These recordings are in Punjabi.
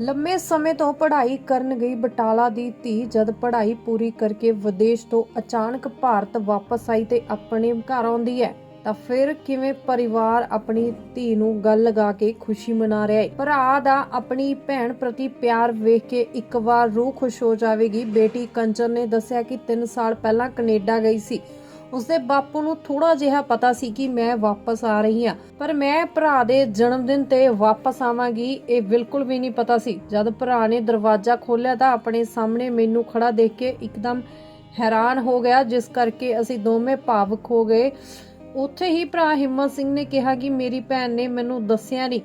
ਲੰਮੇ ਸਮੇਂ ਤੋਂ ਪੜ੍ਹਾਈ ਕਰਨ ਗਈ ਬਟਾਲਾ ਦੀ ਧੀ ਜਦ ਪੜ੍ਹਾਈ ਪੂਰੀ ਕਰਕੇ ਵਿਦੇਸ਼ ਤੋਂ ਅਚਾਨਕ ਭਾਰਤ ਵਾਪਸ ਆਈ ਤੇ ਆਪਣੇ ਘਰ ਆਉਂਦੀ ਹੈ, ਤਾਂ ਫਿਰ ਕਿਵੇਂ ਪਰਿਵਾਰ ਆਪਣੀ ਧੀ ਨੂੰ ਗੱਲ ਲਗਾ ਕੇ ਖੁਸ਼ੀ ਮਨਾ ਰਿਹਾ ਹੈ? ਭਰਾ ਦਾ ਆਪਣੀ ਭੈਣ ਪ੍ਰਤੀ ਪਿਆਰ ਵੇਖ ਕੇ ਇੱਕ ਵਾਰ ਰੂਹ ਖੁਸ਼ ਹੋ ਜਾਵੇਗੀ। ਬੇਟੀ ਕੰਚਨ ਨੇ ਦੱਸਿਆ ਕਿ 3 ਸਾਲ ਪਹਿਲਾਂ ਕੈਨੇਡਾ ਗਈ ਸੀ। ਉਸਦੇ ਬਾਪੂ ਨੂੰ ਥੋੜਾ ਜਿਹਾ ਪਤਾ ਸੀ ਕਿ ਮੈਂ ਵਾਪਸ ਆ ਰਹੀ ਹਾਂ। ਪਰ ਮੈਂ ਭਰਾ ਦੇ ਜਨਮ ਦਿਨ ਤੇ ਵਾਪਸ ਆਵਾਂਗੀ ਇਹ ਬਿਲਕੁਲ ਵੀ ਨਹੀਂ ਪਤਾ ਸੀ। ਜਦ ਭਰਾ ਨੇ ਦਰਵਾਜ਼ਾ ਖੋਲ੍ਹਿਆ ਤਾਂ ਆਪਣੇ ਸਾਹਮਣੇ ਮੈਨੂੰ ਖੜਾ ਦੇਖ ਕੇ ਇੱਕਦਮ ਹੈਰਾਨ ਹੋ ਗਿਆ ਜਿਸ ਕਰਕੇ ਅਸੀਂ ਦੋਵੇਂ ਭਾਵੁਕ ਹੋ ਗਏ। ਉੱਥੇ ਹੀ ਭਰਾ ਹਿੰਮਤ ਸਿੰਘ ਨੇ ਕਿਹਾ ਕਿ ਮੇਰੀ ਭੈਣ ਨੇ ਮੈਨੂੰ ਦੱਸਿਆ ਨਹੀਂ।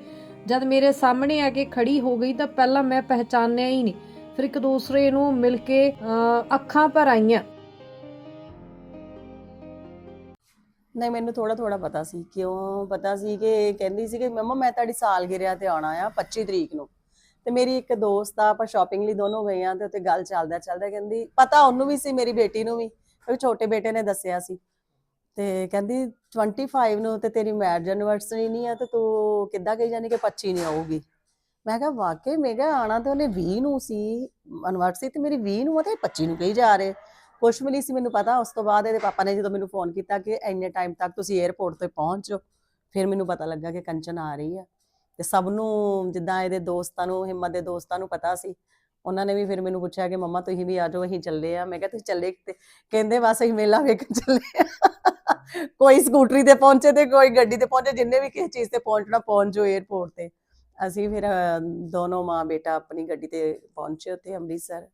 ਜਦ ਮੇਰੇ ਸਾਹਮਣੇ ਆ ਕੇ ਖੜੀ ਹੋ ਗਈ ਤਾਂ ਪਹਿਲਾਂ ਮੈਂ ਪਹਿਚਾਨਿਆ ਹੀ ਨਹੀਂ। ਫਿਰ ਇੱਕ ਦੂਸਰੇ ਨੂੰ ਮਿਲ ਕੇ ਅਹ, ਅੱਖਾਂ ਭਰ ਆਈਆਂ। ਨਹੀਂ, ਮੈਨੂੰ ਥੋੜਾ ਥੋੜਾ ਪਤਾ ਸੀ। ਕਿਉਂ ਪਤਾ ਸੀ ਕਿ ਕਹਿੰਦੀ ਸੀ ਕਿ, ਮੰਮਾ, ਮੈਂ ਤੁਹਾਡੀ ਸਾਲਗਿਰਿਆ ਤੇ ਆਉਣਾ ਆ 25 ਤਰੀਕ ਨੂੰ। ਤੇ ਮੇਰੀ ਇੱਕ ਦੋਸਤ ਆ, ਆਪਾਂ ਸ਼ਾਪਿੰਗ ਲਈ ਦੋਨੋਂ ਗਏ ਆ ਤੇ ਉੱਤੇ ਗੱਲ ਚੱਲਦਾ ਚੱਲਦਾ ਕਹਿੰਦੀ, ਪਤਾ ਉਹਨੂੰ ਵੀ ਸੀ, ਮੇਰੀ ਬੇਟੀ ਨੂੰ ਵੀ। ਕਿਉਂਕਿ ਛੋਟੇ ਬੇਟੇ ਨੇ ਦੱਸਿਆ ਸੀ। ਤੇ ਕਹਿੰਦੀ 25 ਨੂੰ ਤੇ ਤੇਰੀ ਮੈਰਿਜ ਐਨਵਰਸਰੀ ਨਹੀਂ ਆ ਤੇ ਤੂੰ ਕਿੱਦਾਂ ਕਹੀ ਜਾਨੀ ਕਿ 25 ਨਹੀਂ ਆਊਗੀ? ਮੈਂ ਕਿਹਾ, ਵਾਕਈ? ਮੈਂ ਕਿਹਾ, ਆਣਾ ਤੇ ਉਹਨੇ 20 ਨੂੰ ਸੀ ਐਨਵਰਸਰੀ ਤੇ ਮੇਰੀ 20 ਨੂੰ ਆ ਤੇ 25 ਨੂੰ ਕਹੀ ਜਾ ਰਹੇ? ਕੁਛ ਵੀ ਨਹੀਂ ਸੀ ਮੈਨੂੰ ਪਤਾ। ਉਸ ਤੋਂ ਬਾਅਦ ਇਹਦੇ ਪਾਪਾ ਨੇ ਜਦੋਂ ਮੈਨੂੰ ਫੋਨ ਕੀਤਾ ਕਿ ਇੰਨੇ ਟਾਈਮ ਤੱਕ ਤੁਸੀਂ 에ਅਰਪੋਰਟ ਤੇ ਪਹੁੰਚ ਫਿਰ ਮੈਨੂੰ ਪਤਾ ਲੱਗਾ ਕਿ ਕੰਚਨ ਆ ਰਹੀ ਆ। ਤੇ ਸਭ ਨੂੰ ਜਿੱਦਾਂ ਇਹਦੇ ਦੋਸਤਾਂ ਨੂੰ ਹਿੰਮਤ ਦੇ ਦੋਸਤਾਂ ਨੂੰ ਪਤਾ ਸੀ। ਉਹਨਾਂ ਨੇ ਵੀ ਫਿਰ ਮੈਨੂੰ ਪੁੱਛਿਆ ਕਿ ਮੰਮਾ ਤੁਸੀਂ ਵੀ ਆ ਜਾਓ ਅਸੀਂ ਚੱਲੇ ਆ। ਮੈਂ ਕਿਹਾ ਤੁਸੀਂ ਚੱਲੇ ਕਿਤੇ ਕਹਿੰਦੇ ਬਸ ਅਸੀਂ ਮੇਲਾ ਵੇਖਣ ਚੱਲੇ ਆ। ਕੋਈ ਸਕੂਟਰੀ ਤੇ ਪਹੁੰਚੇ ਤੇ ਕੋਈ ਗੱਡੀ ਤੇ ਪਹੁੰਚੇ ਜਿੰਨੇ ਵੀ ਕਿਸੇ ਚੀਜ਼ ਤੇ ਪਹੁੰਚਣਾ ਪਹੁੰਚ ਜਾਓ 에ਅਰਪੋਰਟ ਤੇ। ਅਸੀਂ ਫਿਰ ਅਹ, ਦੋਨੋਂ ਮਾਂ ਬੇਟਾ ਆਪਣੀ ਗੱਡੀ ਤੇ ਪਹੁੰਚੇ ਉੱਥੇ ਅੰਮ੍ਰਿਤਸਰ।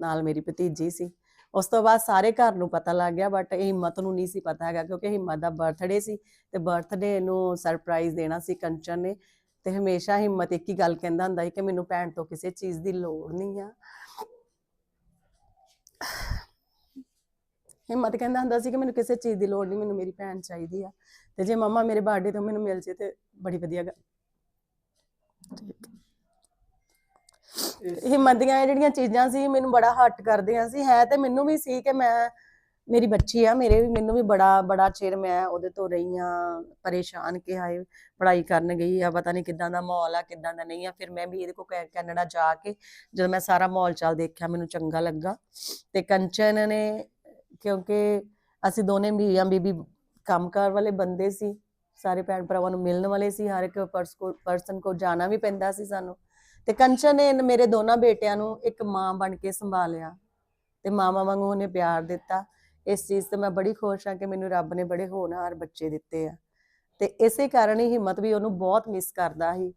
ਨਾਲ ਮੇਰੀ ਭਤੀਜੀ ਸੀ। ਉਸ ਤੋਂ ਬਾਅਦ ਸਾਰੇ ਘਰ ਨੂੰ ਪਤਾ ਲੱਗ ਗਿਆ ਬਟ ਹਿੰਮਤ ਨੂੰ ਨਹੀਂ ਸੀ ਪਤਾ ਹੈਗਾ, ਕਿਉਂਕਿ ਹਿੰਮਤ ਦਾ ਬਰਥਡੇ ਸੀ ਤੇ ਬਰਥਡੇ ਨੂੰ ਸਰਪ੍ਰਾਈਜ਼ ਦੇਣਾ ਸੀ ਕੰਚਨ ਨੇ ਤੇ ਹਮੇਸ਼ਾ ਹਿੰਮਤ ਇੱਕ ਹੀ ਗੱਲ ਕਹਿੰਦਾ ਹੁੰਦਾ ਸੀ ਕਿ ਮੈਨੂੰ ਭੈਣ ਤੋਂ ਕਿਸੇ ਚੀਜ਼ ਦੀ ਲੋੜ ਨਹੀਂ ਆ। ਹਿੰਮਤ ਕਹਿੰਦਾ ਹੁੰਦਾ ਸੀ ਕਿ ਮੈਨੂੰ ਕਿਸੇ ਚੀਜ਼ ਦੀ ਲੋੜ ਨਹੀਂ, ਮੈਨੂੰ ਮੇਰੀ ਭੈਣ ਚਾਹੀਦੀ ਆ ਤੇ ਜੇ ਮੰਮਾ ਮੇਰੇ ਬਰਥਡੇ ਤੋਂ ਮੈਨੂੰ ਮਿਲ ਜੇ ਤੇ ਬੜੀ ਵਧੀਆ ਗੱਲ। ਹਿੰਮਤ ਦੀਆਂ ਇਹ ਜਿਹੜੀਆਂ ਚੀਜ਼ਾਂ ਸੀ, ਮੈਨੂੰ ਬੜਾ ਹੱਟ ਕਰਦੀਆਂ ਸੀ। ਹੈ ਤੇ ਮੈਨੂੰ ਵੀ ਸੀ ਕਿ ਮੈਂ, ਮੇਰੀ ਬੱਚੀ ਆ, ਮੇਰੇ ਵੀ, ਮੈਨੂੰ ਵੀ ਬੜਾ ਬੜਾ ਚਿਰ ਮੈਂ ਉਹਦੇ ਤੋਂ ਰਹੀ ਆ, ਪਰੇਸ਼ਾਨ ਕਿ ਹਾਏ, ਪੜ੍ਹਾਈ ਕਰਨ ਗਈ ਆ, ਪਤਾ ਨਹੀਂ ਕਿੱਦਾਂ ਦਾ ਮਾਹੌਲ ਆ, ਕਿੱਦਾਂ ਦਾ ਨਹੀਂ ਆ। ਫਿਰ ਮੈਂ ਵੀ ਇਹਦੇ ਕੋ, ਕੈਨੇਡਾ ਜਾ ਕੇ ਜਦੋਂ ਮੈਂ ਸਾਰਾ ਮਾਹੌਲ ਚੱਲ ਦੇਖਿਆ, ਮੈਨੂੰ ਚੰਗਾ ਲੱਗਾ। ਤੇ ਕੰਚਨ ਨੇ, ਕਿਉਂਕਿ ਅਸੀਂ ਦੋਨੇ ਮੀਆਂ ਬੀਬੀ ਕੰਮਕਾਰ ਵਾਲੇ ਬੰਦੇ ਸੀ। ਸਾਰੇ ਭੈਣ ਭਰਾਵਾਂ ਨੂੰ ਮਿਲਣ ਵਾਲੇ ਸੀ, ਹਰ ਇੱਕ ਪਰਸਨ ਕੋ ਜਾਣਾ ਵੀ ਪੈਂਦਾ ਸੀ ਸਾਨੂੰ। ਤੇ ਕੰਚਨ ਨੇ ਮੇਰੇ ਦੋਨਾਂ ਬੇਟਿਆਂ ਨੂੰ ਇੱਕ ਮਾਂ ਬਣ ਕੇ ਸੰਭਾਲਿਆ ਤੇ ਮਾਵਾਂ ਵਾਂਗੂ ਉਹਨੇ ਪਿਆਰ ਦਿੱਤਾ। ਇਸ ਚੀਜ਼ ਤੇ ਮੈਂ ਬੜੀ ਖੁਸ਼ ਹਾਂ ਕਿ ਮੈਨੂੰ ਰੱਬ ਨੇ ਬੜੇ ਹੋਣਹਾਰ ਬੱਚੇ ਦਿੱਤੇ ਆ। ਤੇ ਇਸੇ ਕਾਰਨ ਹੀ ਹਿੰਮਤ ਵੀ ਉਹਨੂੰ ਬਹੁਤ ਮਿਸ ਕਰਦਾ ਸੀ।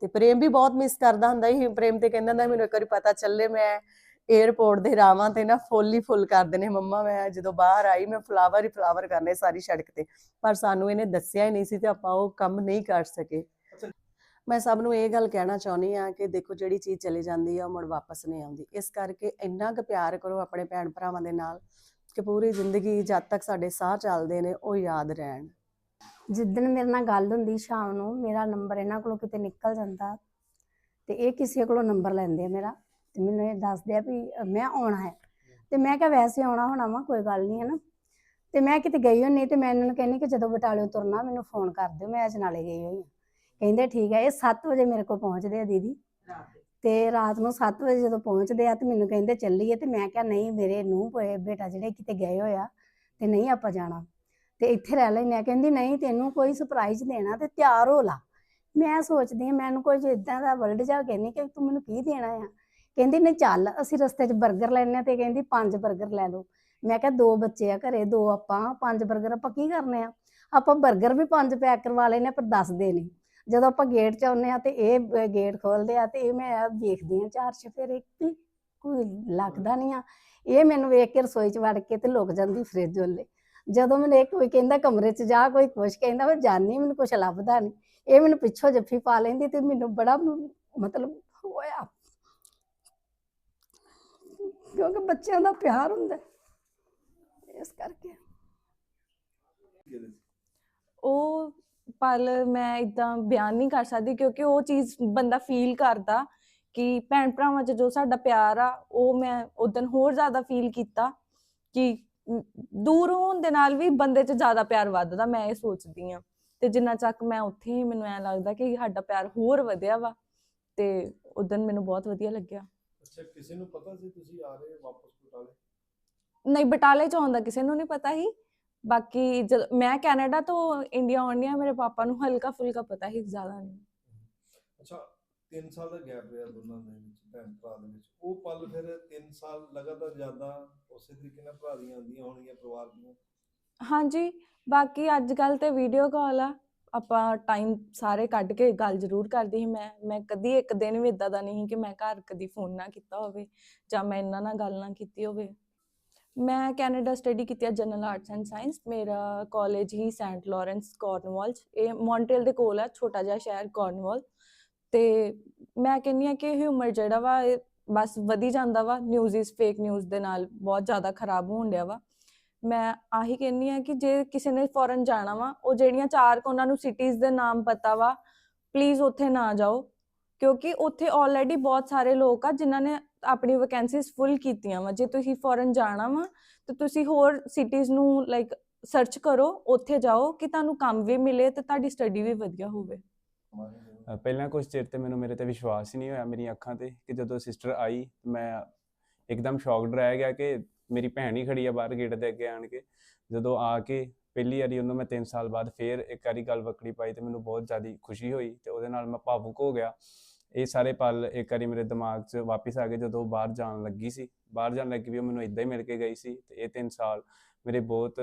ਤੇ ਪ੍ਰੇਮ ਵੀ ਬਹੁਤ ਮਿਸ ਕਰਦਾ ਹੁੰਦਾ ਸੀ। ਪ੍ਰੇਮ ਤੇ ਕਹਿੰਦਾ ਹੁੰਦਾ ਮੈਨੂੰ ਇੱਕ ਵਾਰੀ ਪਤਾ ਚੱਲੇ ਮੈਂ 에ਅਰਪੋਰਟ ਦੇ ਰਾਵਾਂ ਤੇ ਨਾ ਫੁੱਲ ਹੀ ਫੁੱਲ ਕਰ ਦੇਣੇ। ਮੰਮਾ, ਮੈਂ ਜਦੋਂ ਬਾਹਰ ਆਈ, ਮੈਂ ਫਲਾਵਰ ਹੀ ਫਲਾਵਰ ਕਰਨੇ ਸਾਰੀ ਸੜਕ ਤੇ। ਪਰ ਸਾਨੂੰ ਇਹਨੇ ਦੱਸਿਆ ਹੀ ਨਹੀਂ ਸੀ ਤੇ ਆਪਾਂ ਉਹ ਕੰਮ ਨਹੀਂ ਕਰ ਸਕੇ। ਮੈਂ ਸਭ ਨੂੰ ਇਹ ਗੱਲ ਕਹਿਣਾ ਚਾਹੁੰਦੀ ਆ ਕਿ ਦੇਖੋ ਜਿਹੜੀ ਚੀਜ਼ ਚਲੀ ਜਾਂਦੀ ਆ ਉਹ ਮੁੜ ਵਾਪਸ ਨਹੀਂ ਆਉਂਦੀ। ਇਸ ਕਰਕੇ ਇੰਨਾ ਕੁ ਪਿਆਰ ਕਰੋ ਆਪਣੇ ਭੈਣ ਭਰਾਵਾਂ ਦੇ ਨਾਲ ਕਿ ਪੂਰੀ ਜ਼ਿੰਦਗੀ ਜਦ ਤੱਕ ਸਾਡੇ ਸਾਹ ਚੱਲਦੇ ਨੇ ਉਹ ਯਾਦ ਰਹਿਣ। ਜਿੱਦਣ ਮੇਰੇ ਨਾਲ ਗੱਲ ਹੁੰਦੀ ਸ਼ਾਮ ਨੂੰ, ਮੇਰਾ ਨੰਬਰ ਇਹਨਾਂ ਕੋਲੋਂ ਕਿਤੇ ਨਿਕਲ ਜਾਂਦਾ ਤੇ ਇਹ ਕਿਸੇ ਕੋਲੋਂ ਨੰਬਰ ਲੈਂਦੇ ਆ ਮੇਰਾ ਤੇ ਮੈਨੂੰ ਇਹ ਦੱਸਦੇ ਆ ਵੀ ਮੈਂ ਆਉਣਾ ਹੈ। ਤੇ ਮੈਂ ਕਿਹਾ ਵੈਸੇ ਆਉਣਾ ਹੋਣਾ ਵਾ, ਕੋਈ ਗੱਲ ਨਹੀਂ ਹੈ ਨਾ। ਤੇ ਮੈਂ ਕਿਤੇ ਗਈ ਹੋਈ ਨਹੀਂ ਤੇ ਮੈਂ ਇਹਨਾਂ ਨੂੰ ਕਹਿੰਦੀ ਕਿ ਜਦੋਂ ਬਟਾਲਿਓਂ ਤੁਰਨਾ, ਮੈਨੂੰ ਫੋਨ ਕਰ ਦਿਓ, ਮੈਂ ਅਜਨਾਲੇ ਗਈ ਹੋਈ ਹਾਂ। ਕਹਿੰਦੇ ਠੀਕ ਹੈ, ਇਹ 7 ਵਜੇ ਮੇਰੇ ਕੋਲ ਪਹੁੰਚਦੇ ਆ ਦੀਦੀ। ਤੇ ਰਾਤ ਨੂੰ 7 ਵਜੇ ਜਦੋਂ ਪਹੁੰਚਦੇ ਆ ਤੇ ਮੈਨੂੰ ਕਹਿੰਦੇ ਚੱਲੀਏ ਤੇ ਮੈਂ ਕਿਹਾ ਨਹੀਂ ਮੇਰੇ ਨੂੰ ਬੇਟਾ ਜਿਹੜੇ ਕਿਤੇ ਗਏ ਹੋਇਆ ਤੇ ਨਹੀਂ ਆਪਾਂ ਜਾਣਾ। ਤੇ ਇੱਥੇ ਰਹਿ ਲੈਨੇ ਆ। ਕਹਿੰਦੀ ਨਹੀਂ ਤੈਨੂੰ ਕੋਈ ਸਰਪ੍ਰਾਈਜ਼ ਦੇਣਾ ਤੇ ਤਿਆਰ ਹੋ ਲਾ। ਮੈਂ ਸੋਚਦੀ ਆ ਮੈਨੂੰ ਕੁਝ ਇਦਾਂ ਦਾ ਵਰਲਡ ਜਾ ਕਹਿੰਦੀ ਕਿ ਤੂੰ ਮੈਨੂੰ ਕੀ ਦੇਣਾ ਆ? ਕਹਿੰਦੀ ਨੇ ਚੱਲ, ਅਸੀਂ ਰਸਤੇ 'ਚ 버ਗਰ ਲੈਣੇ ਆ ਤੇ ਕਹਿੰਦੀ ਪੰਜ 버ਗਰ ਲੈ ਲਓ। ਮੈਂ ਕਿਹਾ ਦੋ ਬੱਚੇ ਆ ਘਰੇ, ਦੋ ਆਪਾਂ, ਪੰਜ 버ਗਰ ਆਪਾਂ ਕੀ ਕਰਨੇ ਆ? ਆਪਾਂ 버ਗਰ ਵੀ ਪੰਜ ਪੈਕ ਕਰਵਾ ਲੈਣੇ ਪਰ ਦੱਸ ਦੇ ਨਹੀਂ। ਜਦੋਂ ਆਪਾਂ ਗੇਟ 'ਚ ਆਉਂਦੇ ਆ ਤੇ ਇਹ ਗੇਟ ਖੋਲਦੇ ਆ ਤੇ ਇਹ ਮੈਂ ਆ ਵੇਖਦੀ ਆ ਚਾਰ ਚਫੇਰੇ ਵੀ ਕੋਈ ਲੱਗਦਾ ਨਹੀਂ ਆ। ਇਹ ਮੈਨੂੰ ਵੇਖ ਕੇ ਰਸੋਈ 'ਚ ਵੜ ਕੇ ਤੇ ਲੁਕ ਜਾਂਦੀ ਫ੍ਰਿਜ ਵੱਲੇ। ਜਦੋਂ ਮੈਨੂੰ ਇਹ ਕੋਈ ਕਹਿੰਦਾ ਕਮਰੇ 'ਚ ਜਾ ਕੋਈ ਕੁਛ ਕਹਿੰਦਾ ਮੈਂ ਜਾਣੀ ਮੈਨੂੰ ਕੁਛ ਲੱਭਦਾ ਨਹੀਂ। ਇਹ ਮੈਨੂੰ ਪਿੱਛੋਂ ਜੱਫੀ ਪਾ ਲੈਂਦੀ ਤੇ ਮੈਨੂੰ ਬੜਾ ਮਤਲਬ ਹੋਇਆ। ਕਿਉਂਕਿ ਬੱਚਿਆਂ ਦਾ ਪਿਆਰ ਹੁੰਦਾ। ਇਸ ਕਰਕੇ। ਉਹ ਪਲ ਮੈਂ ਇਦਾਂ ਬਿਆਨ ਨਹੀਂ ਕਰ ਸਕਦੀ ਕਿਉਂਕਿ ਉਹ ਚੀਜ਼ ਬੰਦਾ ਫੀਲ ਕਰਦਾ ਕਿ ਭੈਣ ਭਰਾਵਾਂ 'ਚ ਜੋ ਸਾਡਾ ਪਿਆਰ ਆ ਉਹ ਮੈਂ ਉਦੋਂ ਹੋਰ ਜ਼ਿਆਦਾ ਫੀਲ ਕੀਤਾ ਕਿ ਦੂਰ ਹੋਣ ਦੇ ਨਾਲ ਵੀ ਬੰਦੇ 'ਚ ਜ਼ਿਆਦਾ ਪਿਆਰ ਵੱਧਦਾ ਮੈਂ ਇਹ ਸੋਚਦੀ ਆ ਤੇ ਜਿੰਨਾ ਚੱਕ ਮੈਂ ਉੱਥੇ ਹੀ ਮੈਨੂੰ ਐ ਲੱਗਦਾ ਕਿ ਸਾਡਾ ਪਿਆਰ ਹੋਰ ਵਧਿਆ ਵਾ ਤੇ ਉਦੋਂ ਮੈਨੂੰ ਬਹੁਤ ਵਧੀਆ ਲੱਗਿਆ। ਅੱਛਾ ਕਿਸੇ ਨੂੰ ਪਤਾ ਸੀ ਤੁਸੀਂ ਆ ਰਹੇ ਹੋ ਵਾਪਸ ਬਟਾਲੇ? ਨਹੀਂ ਬਟਾਲੇ ਚ ਆਉਂਦਾ ਕਿਸੇ ਨੂੰ ਨਹੀਂ ਪਤਾ ਹੀ ਬਾਕੀ ਜਦ ਮੈਂ ਕੈਨੇਡਾ ਤੋਂ ਇੰਡੀਆ ਆਉਣੀ ਆ ਮੇਰੇ ਪਾਪਾ ਨੂੰ ਹਲਕਾ ਫੁਲਕਾ ਪਤਾ ਹੀ ਜ਼ਿਆਦਾ ਨਹੀਂ। ਅੱਛਾ 3 ਸਾਲ ਦਾ ਗੈਪ ਰਿਹਾ ਦੋਨਾਂ ਦੇ ਵਿੱਚ ਭੈਣ ਭਰਾ ਦੇ ਵਿੱਚ। ਉਹ ਪਲ ਫਿਰ 3 ਸਾਲ ਲਗਾਤਾਰ ਜ਼ਿਆਦਾ ਉਸੇ ਤਰੀਕੇ ਨਾਲ ਭਰਾ ਦੀਆਂ ਆਉਂਦੀਆਂ ਹੋਣਗੀਆਂ ਪਰਿਵਾਰ ਦੀਆਂ? ਹਾਂਜੀ ਬਾਕੀ ਅੱਜ ਕੱਲ ਤੇ ਵੀਡੀਓ ਕਾਲ ਆ। ਆਪਾਂ ਟਾਈਮ ਸਾਰੇ ਕੱਢ ਕੇ ਗੱਲ ਜ਼ਰੂਰ ਕਰਦੀ ਸੀ। ਮੈਂ ਮੈਂ ਕਦੀ ਇੱਕ ਦਿਨ ਵੀ ਇਦਾਂ ਦਾ ਨਹੀਂ ਕਿ ਮੈਂ ਘਰ ਕਦੀ ਫੋਨ ਨਾ ਕੀਤਾ ਹੋਵੇ ਜਾਂ ਮੈਂ ਇਹਨਾਂ ਨਾਲ ਗੱਲ ਨਾ ਕੀਤੀ ਹੋਵੇ। ਮੈਂ ਕੈਨੇਡਾ ਸਟੱਡੀ ਕੀਤੀ ਹੈ ਜਨਰਲ ਆਰਟਸ ਐਂਡ ਸਾਇੰਸ, ਮੇਰਾ ਕਾਲਜ ਹੀ ਸੈਂਟ ਲਾਰੈਂਸ ਕਾਰਨਵਾਲ ਇਹ ਮੌਂਟਰੀਅਲ ਦੇ ਕੋਲ ਆ, ਛੋਟਾ ਜਿਹਾ ਸ਼ਹਿਰ ਕਾਰਨਵਾਲ ਤੇ ਮੈਂ ਕਹਿੰਦੀ ਆ ਕਿ ਹਿਊਮਰ ਜਿਹੜਾ ਵਾ ਬਸ ਵਧੀ ਜਾਂਦਾ ਵਾ ਨਿਊਜ਼ ਇਸ ਫੇਕ ਨਿਊਜ਼ ਦੇ ਨਾਲ ਬਹੁਤ ਜ਼ਿਆਦਾ ਖਰਾਬ ਹੋਣ ਡਿਆ ਵਾ। ਮੈਂ ਆਹੀ ਕਹਿੰਦੀ ਆ ਕਿ ਜੇ ਕਿਸੇ ਨੇ ਫੋਰਨ ਜਾਣਾ ਵਾ, ਉਹ ਜਿਹੜੀਆਂ ਚਾਰ ਕੁ ਉਹਨਾਂ ਨੂੰ ਸਿਟੀਜ਼ ਦੇ ਨਾਮ ਪਤਾ ਵਾ ਪਲੀਜ਼ ਉੱਥੇ ਨਾ ਜਾਓ, ਕਿਉਂਕਿ ਉੱਥੇ ਆਲਰੇਡੀ ਬਹੁਤ ਸਾਰੇ ਲੋਕ ਆ, ਜਿਨ੍ਹਾਂ ਨੇ ਆਪਣੀ ਵੈਕੈਂਸੀਜ਼ ਫੁੱਲ ਕੀਤੀਆਂ ਵਾ। ਜੇ ਤੁਸੀਂ ਫੋਰਨ ਜਾਣਾ ਵਾ, ਤਾਂ ਤੁਸੀਂ ਹੋਰ ਸਿਟੀਜ਼ ਨੂੰ ਲਾਈਕ ਸਰਚ ਕਰੋ, ਉੱਥੇ ਜਾਓ, ਕਿ ਤੁਹਾਨੂੰ ਕੰਮ ਵੀ ਮਿਲੇ ਤੇ ਤੁਹਾਡੀ ਸਟੱਡੀ ਵੀ ਵਧੀਆ ਹੋਵੇ। ਪਹਿਲਾਂ ਕੁਝ ਚਿਰ ਤੇ ਮੈਨੂੰ ਮੇਰੇ ਤੇ ਵਿਸ਼ਵਾਸ ਹੀ ਨਹੀਂ ਹੋਇਆ ਮੇਰੀਆਂ ਅੱਖਾਂ ਤੇ, ਕਿ ਜਦੋਂ ਸਿਸਟਰ ਆਈ ਮੈਂ ਇੱਕਦਮ ਸ਼ੌਕਡ ਰਹਿ ਗਿਆ ਕਿ ਮੇਰੀ ਭੈਣ ਹੀ ਖੜੀ ਆ ਬਾਹਰ ਗੇਟ ਦੇ ਅੱਗੇ ਆਣ ਕੇ। ਜਦੋਂ ਆ ਕੇ ਪਹਿਲੀ ਵਾਰੀ ਉਹਨੂੰ ਮੈਂ 3 ਸਾਲ ਬਾਅਦ ਫੇਰ ਇੱਕ ਵਾਰੀ ਗੱਲ ਵਕੜੀ ਪਾਈ ਤੇ ਮੈਨੂੰ ਬਹੁਤ ਜ਼ਿਆਦਾ ਖੁਸ਼ੀ ਹੋਈ ਤੇ ਉਹਦੇ ਨਾਲ ਮੈਂ ਭਾਵੁਕ ਹੋ ਗਿਆ। ਇਹ ਸਾਰੇ ਪਲ ਇੱਕ ਵਾਰੀ ਮੇਰੇ ਦਿਮਾਗ 'ਚ ਵਾਪਸ ਆ ਗਏ ਜਦੋਂ ਬਾਹਰ ਜਾਣ ਲੱਗੀ ਸੀ। ਬਾਹਰ ਜਾਣ ਲੱਗੀ ਵੀ ਉਹ ਮੈਨੂੰ ਇਦਾਂ ਹੀ ਮਿਲ ਕੇ ਗਈ ਸੀ ਤੇ ਇਹ 3 ਸਾਲ ਮੇਰੇ ਬਹੁਤ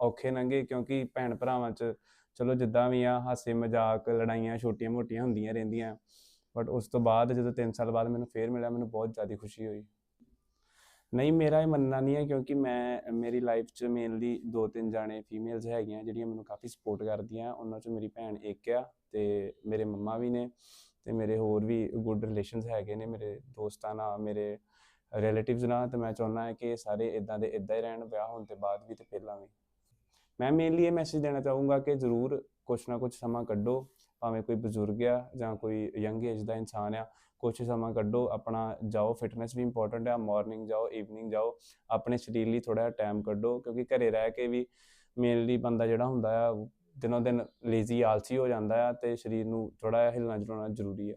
ਔਖੇ ਲੰਘੇ ਕਿਉਂਕਿ ਭੈਣ ਭਰਾਵਾਂ 'ਚ ਚਲੋ ਜਿੱਦਾਂ ਵੀ ਆ, ਹਾਸੇ ਮਜ਼ਾਕ ਲੜਾਈਆਂ ਛੋਟੀਆਂ ਮੋਟੀਆਂ ਹੁੰਦੀਆਂ ਰਹਿੰਦੀਆਂ। ਬਟ ਉਸ ਤੋਂ ਬਾਅਦ ਜਦੋਂ 3 ਸਾਲ ਬਾਅਦ ਮੈਨੂੰ ਫੇਰ ਮਿਲਿਆ, ਮੈਨੂੰ ਬਹੁਤ ਜ਼ਿਆਦਾ ਖੁਸ਼ੀ ਹੋਈ। ਨਹੀਂ, ਮੇਰਾ ਇਹ ਮੰਨਣਾ ਨਹੀਂ ਹੈ ਕਿਉਂਕਿ ਮੈਂ, ਮੇਰੀ ਲਾਈਫ 'ਚ ਮੇਨਲੀ ਦੋ ਤਿੰਨ ਜਾਣੇ ਫੀਮੇਲਸ ਹੈਗੀਆਂ ਜਿਹੜੀਆਂ ਮੈਨੂੰ ਕਾਫੀ ਸਪੋਰਟ ਕਰਦੀਆਂ। ਉਹਨਾਂ 'ਚ ਮੇਰੀ ਭੈਣ ਇੱਕ ਆ ਤੇ ਮੇਰੇ ਮੰਮਾ ਵੀ ਨੇ। ਤੇ ਮੇਰੇ ਹੋਰ ਵੀ ਗੁੱਡ ਰਿਲੇਸ਼ਨਸ ਹੈਗੇ ਨੇ, ਮੇਰੇ ਦੋਸਤਾਂ ਨਾਲ, ਮੇਰੇ ਰਿਲੇਟਿਵਸ ਨਾਲ, ਤੇ ਮੈਂ ਚਾਹੁੰਦਾ ਹਾਂ ਕਿ ਸਾਰੇ ਇਦਾਂ ਦੇ ਇਦਾਂ ਹੀ ਰਹਿਣ, ਵਿਆਹ ਹੋਣ ਤੋਂ ਬਾਅਦ ਵੀ ਤੇ ਪਹਿਲਾਂ ਵੀ। ਮੈਂ ਮੇਨਲੀ ਇਹ ਮੈਸੇਜ ਦੇਣਾ ਚਾਹੂੰਗਾ ਕਿ ਜ਼ਰੂਰ ਕੁਛ ਨਾ ਕੁਛ ਸਮਾਂ ਕੱਢੋ, ਭਾਵੇਂ ਕੋਈ ਬਜ਼ੁਰਗ ਆ ਜਾਂ ਕੋਈ ਯੰਗ ਏਜ ਦਾ ਇਨਸਾਨ ਆ, ਕੁਛ ਸਮਾਂ ਕੱਢੋ, ਆਪਣਾ ਜਾਓ ਫਿਟਨੈਸ ਵੀ ਇੰਪੋਰਟੈਂਟ ਆ ਮਾਰਨਿੰਗ ਜਾਓ ਈਵਨਿੰਗ ਜਾਓ, ਆਪਣੇ ਸਰੀਰ ਲਈ ਥੋੜਾ ਜਿਹਾ ਟਾਈਮ ਕੱਢੋ, ਕਿਉਂਕਿ ਘਰੇ ਰਹਿ ਕੇ ਵੀ ਮੇਨਲੀ ਬੰਦਾ ਜਿਹੜਾ ਹੁੰਦਾ ਆ ਦਿਨੋਂ ਦਿਨ ਲੇਜ਼ੀ ਆਲਸੀ ਹੋ ਜਾਂਦਾ ਆ ਤੇ ਸਰੀਰ ਨੂੰ ਥੋੜਾ ਜਿਹਾ ਹਿਲਣਾ ਜੁਲਣਾ ਜ਼ਰੂਰੀ ਆ।